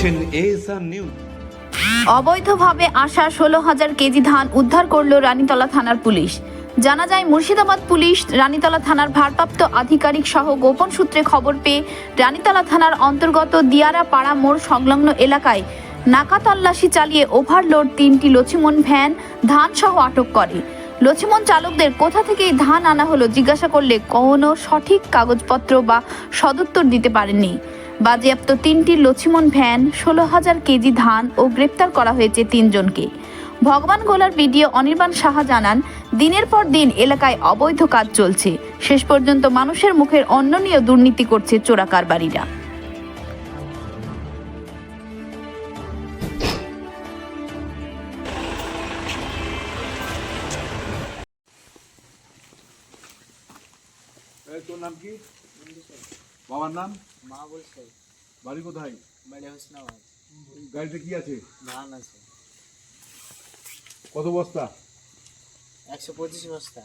দেখছেন নিউজ অবৈধভাবে আসা ষোলো হাজার কেজি ধান উদ্ধার করল রানীতলা থানার পুলিশ। জানা যায়, মুর্শিদাবাদ পুলিশ রানীতলা থানার ভারপ্রাপ্ত আধিকারিক সহ গোপন সূত্রে খবর পেয়ে রানীতলা থানার অন্তর্গত দিয়ারা পাড়া মোড় সংলগ্ন এলাকায় নাকা তল্লাশি চালিয়ে ওভারলোড তিনটি লছিমন ভ্যান ধান সহ আটক করে। লছিমন চালকদের কোথা থেকে এই ধান আনা হলো জিজ্ঞাসা করলে কোনো সঠিক কাগজপত্র বা সদুত্তর দিতে পারেননি। বাজেয়াপ্ত তিনটি লছিমন ভ্যান, ষোলো হাজার কেজি ধান ও গ্রেপ্তার করা হয়েছে তিনজনকে। ভগবান গোলার বিডিও অনির্বাণ সাহা জানান, দিনের পর দিন এলাকায় অবৈধ কাজ চলছে। শেষ পর্যন্ত মানুষের মুখের অন্ন নিয়ে দুর্নীতি করছে চোরা কারবারিরা। তোর নাম কি? বাবার নাম? মা বলছে। বাড়ি কোথায়? বাড়ি হোসনাবাদ। গাড়িতে কি আছে? ধান আছে। কত বস্তা? একশো পঁচিশ বস্তা।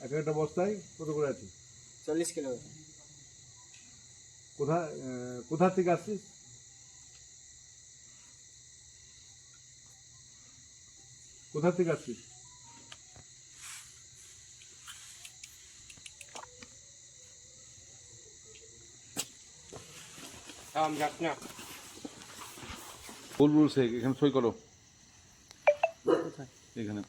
এক একটা বস্তায় কত করে আছে? চল্লিশ কিলো। কোথা আহ, কোথা থেকে আসছিস? কোথা থেকে আসছিস? ফুল রুল শেখ এখানে সই করো। এখানে।